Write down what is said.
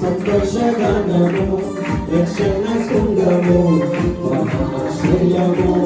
సంతోషగానము రక్షణ సుందరము మహాశ్రయము